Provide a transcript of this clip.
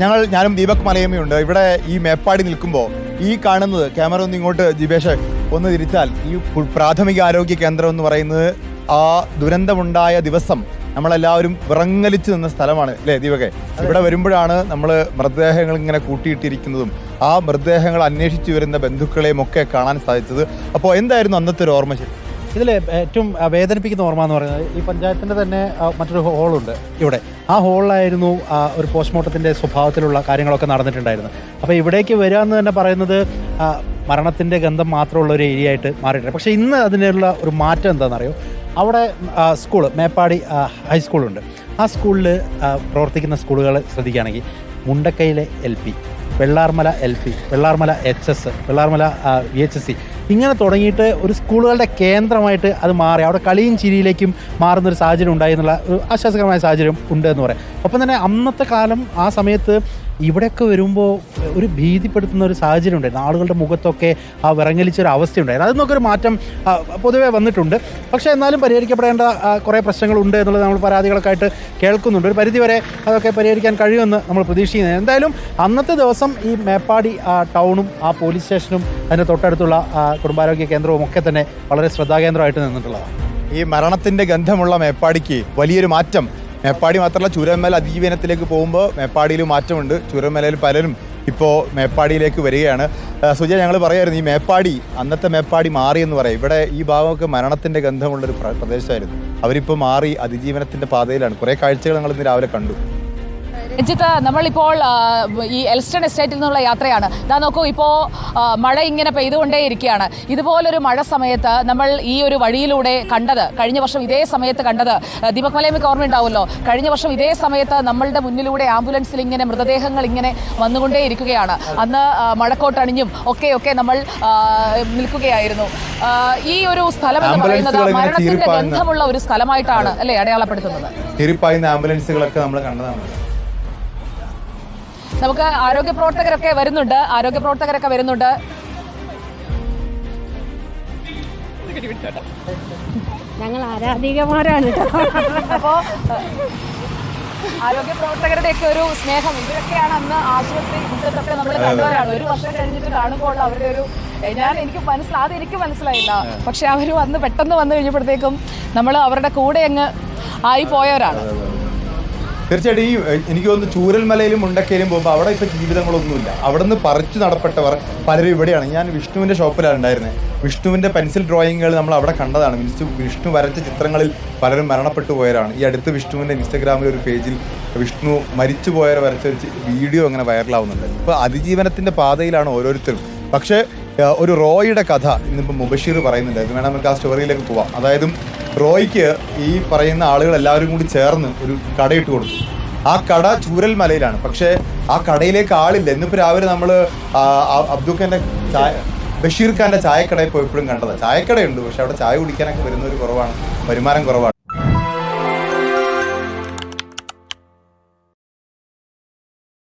ഞങ്ങൾ ഞാനും ദീപക് മലയമ്മയുണ്ട് ഇവിടെ ഈ മേപ്പാടി നിൽക്കുമ്പോൾ ഈ കാണുന്നത് ക്യാമറ ഒന്ന് ഇങ്ങോട്ട് ജിബേഷ് ഒന്ന് തിരിച്ചാൽ ഈ പ്രാഥമിക ആരോഗ്യ കേന്ദ്രം എന്ന് പറയുന്നത് ആ ദുരന്തമുണ്ടായ ദിവസം നമ്മളെല്ലാവരും വിറങ്ങലിച്ച് നിന്ന സ്ഥലമാണ് അല്ലേ ദീപകെ? ഇവിടെ വരുമ്പോഴാണ് നമ്മൾ മൃതദേഹങ്ങൾ ഇങ്ങനെ കൂട്ടിയിട്ടിരിക്കുന്നതും ആ മൃതദേഹങ്ങൾ അന്വേഷിച്ചു വരുന്ന ബന്ധുക്കളെയും ഒക്കെ കാണാൻ സാധിച്ചത്. അപ്പോൾ എന്തായിരുന്നു അന്നത്തെ ഒരു ഓർമ്മ ശരി? ഇതിൽ ഏറ്റവും വേദനിപ്പിക്കുന്ന ഓർമ്മ എന്ന് പറയുന്നത് ഈ പഞ്ചായത്തിന്റെ തന്നെ മറ്റൊരു ഹോളുണ്ട് ഇവിടെ. ആ ഹോളിലായിരുന്നു ഒരു പോസ്റ്റ്മോർട്ടത്തിന്റെ സ്വഭാവത്തിലുള്ള കാര്യങ്ങളൊക്കെ നടന്നിട്ടുണ്ടായിരുന്നത്. അപ്പോൾ ഇവിടേക്ക് വരിക എന്ന് തന്നെ പറയുന്നത് മരണത്തിന്റെ ഗന്ധം മാത്രമുള്ള ഒരു ഏരിയ ആയിട്ട് മാറിയിട്ടുണ്ട്. പക്ഷേ ഇന്ന് അതിനുള്ള ഒരു മാറ്റം എന്താണെന്നറിയോ? അവിടെ സ്കൂൾ മേപ്പാടി ഹൈസ്കൂളുണ്ട് ആ സ്കൂളിൽ പ്രവർത്തിക്കുന്ന സ്കൂളുകൾ ശ്രദ്ധിക്കുകയാണെങ്കിൽ മുണ്ടക്കയിലെ L P Vellarmala L P Vellarmala H S Vellarmala V H S C ഇങ്ങനെ തുടങ്ങിയിട്ട് ഒരു സ്കൂളുകളുടെ കേന്ദ്രമായിട്ട് അത് മാറി. അവിടെ കളിയും ചിരിയിലേക്കും മാറുന്ന ഒരു സാഹചര്യം ഉണ്ടായി എന്നുള്ള ഒരു ആശ്വാസകരമായ സാഹചര്യം ഉണ്ട് എന്ന് പറയാം. ഒപ്പം തന്നെ അന്നത്തെ കാലം ആ സമയത്ത് ഇവിടെയൊക്കെ വരുമ്പോൾ ഒരു ഭീതിപ്പെടുത്തുന്ന ഒരു സാഹചര്യം ഉണ്ടായിരുന്നു. ആളുകളുടെ മുഖത്തൊക്കെ ആ വിറങ്ങലിച്ചൊരു അവസ്ഥയുണ്ടായിരുന്നു. അതിൽ ഒരു മാറ്റം പൊതുവേ വന്നിട്ടുണ്ട്. പക്ഷേ എന്നാലും പരിഹരിക്കപ്പെടേണ്ട കുറേ പ്രശ്നങ്ങളുണ്ട് എന്നുള്ളത് നമ്മൾ പരാതികളൊക്കെ ആയിട്ട് കേൾക്കുന്നുണ്ട്. ഒരു പരിധിവരെ അതൊക്കെ പരിഹരിക്കാൻ കഴിയുമെന്ന് നമ്മൾ പ്രതീക്ഷിക്കുന്നത് എന്തായാലും അന്നത്തെ ദിവസം ഈ മേപ്പാടി ടൗണും ആ പോലീസ് സ്റ്റേഷനും അതിന്റെ തൊട്ടടുത്തുള്ള കുടുംബാരോഗ്യ കേന്ദ്രവും ഒക്കെ തന്നെ വളരെ ശ്രദ്ധാകേന്ദ്രമായിട്ട് നിന്നിട്ടുള്ളതാണ്. ഈ മരണത്തിന്റെ ഗന്ധമുള്ള മേപ്പാടിക്ക് വലിയൊരു മാറ്റം മേപ്പാടി മാത്രമല്ല ചുരമല അതിജീവനത്തിലേക്ക് പോകുമ്പോൾ മേപ്പാടിയിൽ മാറ്റമുണ്ട്. ചുരമലയിൽ പലരും ഇപ്പോൾ മേപ്പാടിയിലേക്ക് വരികയാണ്. സുജ ഞങ്ങൾ പറയായിരുന്നു ഈ മേപ്പാടി അന്നത്തെ മേപ്പാടി മാറി എന്ന് പറയാം. ഇവിടെ ഈ ഭാഗമൊക്കെ മരണത്തിന്റെ ഗന്ധമുള്ളൊരു പ്ര- പ്രദേശമായിരുന്നു. അവരിപ്പോൾ മാറി അതിജീവനത്തിന്റെ പാതയിലാണ്. കുറേ കാഴ്ചകൾ ഞങ്ങൾ ഇന്ന് രാവിലെ കണ്ടു. രഞ്ജിത്ത് നമ്മളിപ്പോൾ ഈ എൽസ്റ്റൺ എസ്റ്റേറ്റിൽ നിന്നുള്ള യാത്രയാണ്. ഇതാ നോക്കൂ ഇപ്പോൾ മഴ ഇങ്ങനെ പെയ്തുകൊണ്ടേയിരിക്കുകയാണ്. ഇതുപോലൊരു മഴ സമയത്ത് നമ്മൾ ഈ ഒരു വഴിയിലൂടെ കണ്ടത് കഴിഞ്ഞ വർഷം ഇതേ സമയത്ത് കണ്ടത് ദീപക് മലയമ്മയ്ക്ക് ഓർമ്മയുണ്ടാവുമല്ലോ കഴിഞ്ഞ വർഷം ഇതേ സമയത്ത് നമ്മളുടെ മുന്നിലൂടെ ആംബുലൻസിൽ ഇങ്ങനെ മൃതദേഹങ്ങൾ ഇങ്ങനെ വന്നുകൊണ്ടേയിരിക്കുകയാണ്. അന്ന് മഴക്കോട്ടണിഞ്ഞും ഒക്കെ ഒക്കെ നമ്മൾ നിൽക്കുകയായിരുന്നു. ഈ ഒരു സ്ഥലം എന്ന് പറയുന്നത് മരണത്തിന്റെ ബന്ധമുള്ള ഗന്ധമുള്ള ഒരു സ്ഥലമായിട്ടാണ് അല്ലേ അടയാളപ്പെടുത്തുന്നത്? ആംബുലൻസുകളൊക്കെ നമ്മൾ കണ്ടതാണ്. നമുക്ക് ആരോഗ്യ പ്രവർത്തകരൊക്കെ വരുന്നുണ്ട്. ആരോഗ്യ പ്രവർത്തകരൊക്കെ വരുന്നുണ്ട്. ഞങ്ങൾ ആരാധികമാരാണ് അപ്പോ ആരോഗ്യ പ്രവർത്തകരുടെ ഒക്കെ ഒരു സ്നേഹം. ഇവരൊക്കെയാണ് അന്ന് ആശുപത്രി മുറ്റത്തൊക്കെ നമ്മൾ കണ്ടവരാണ്. ഒരു വർഷം കഴിഞ്ഞിട്ട് കാണുമ്പോൾ അവരുടെ ഒരു ഞാൻ എനിക്ക് മനസ്സിലാ അത് എനിക്ക് മനസ്സിലായില്ല. പക്ഷെ അവർ വന്ന് പെട്ടെന്ന് വന്നു കഴിഞ്ഞപ്പോഴത്തേക്കും നമ്മൾ അവരുടെ കൂടെ അങ്ങ് ആയി പോയവരാണ്. തീർച്ചയായിട്ടും ഈ എനിക്ക് തോന്നുന്നു ചൂരൽമലയിലും മുണ്ടക്കയിലും പോകുമ്പോൾ അവിടെ ഇപ്പൊ ജീവിതങ്ങളൊന്നുമില്ല. അവിടെ നിന്ന് പറിച്ചു നടപ്പെട്ടവർ പലരും ഇവിടെയാണ്. ഞാൻ വിഷ്ണുവിന്റെ ഷോപ്പിലാണ് ഉണ്ടായിരുന്നത് വിഷ്ണുവിന്റെ പെൻസിൽ ഡ്രോയിങ്ങുകൾ നമ്മൾ അവിടെ കണ്ടതാണ്. വിഷ്ണു വിഷ്ണു വരച്ച ചിത്രങ്ങളിൽ പലരും മരണപ്പെട്ടു പോയവരാണ്. ഈ അടുത്ത് വിഷ്ണുവിന്റെ ഇൻസ്റ്റഗ്രാമിലെ ഒരു പേജിൽ വിഷ്ണു മരിച്ചു പോയവരെ വരച്ച ഒരു വീഡിയോ അങ്ങനെ വൈറലാവുന്നുണ്ട്. ഇപ്പോൾ അതിജീവനത്തിന്റെ പാതയിലാണ് ഓരോരുത്തരും. പക്ഷേ ഒരു റോയുടെ കഥ ഇന്നിപ്പോൾ മുബഷീർ പറയുന്നുണ്ട്. അത് വേണം നമുക്ക് ആ സ്റ്റോറിയിലേക്ക് പോവാം. അതായത് റോയ്ക്ക് ഈ പറയുന്ന ആളുകൾ എല്ലാവരും കൂടി ചേർന്ന് ഒരു കടയിട്ട് കൊടുത്തു. ആ കട ചൂരൽ മലയിലാണ് പക്ഷേ ആ കടയിലേക്ക് ആളില്ല. ഇന്നിപ്പോൾ രാവിലെ നമ്മൾ അബ്ദുൽ ഖാന്റെ ചായ ബഷീർ ഖാന്റെ ചായക്കടയിൽ പോയപ്പോഴും കണ്ടതാണ് ചായക്കടയുണ്ട് പക്ഷെ അവിടെ ചായ കുടിക്കാനൊക്കെ വരുന്നവർ കുറവാണ്. വരുമാനം കുറവാണ്.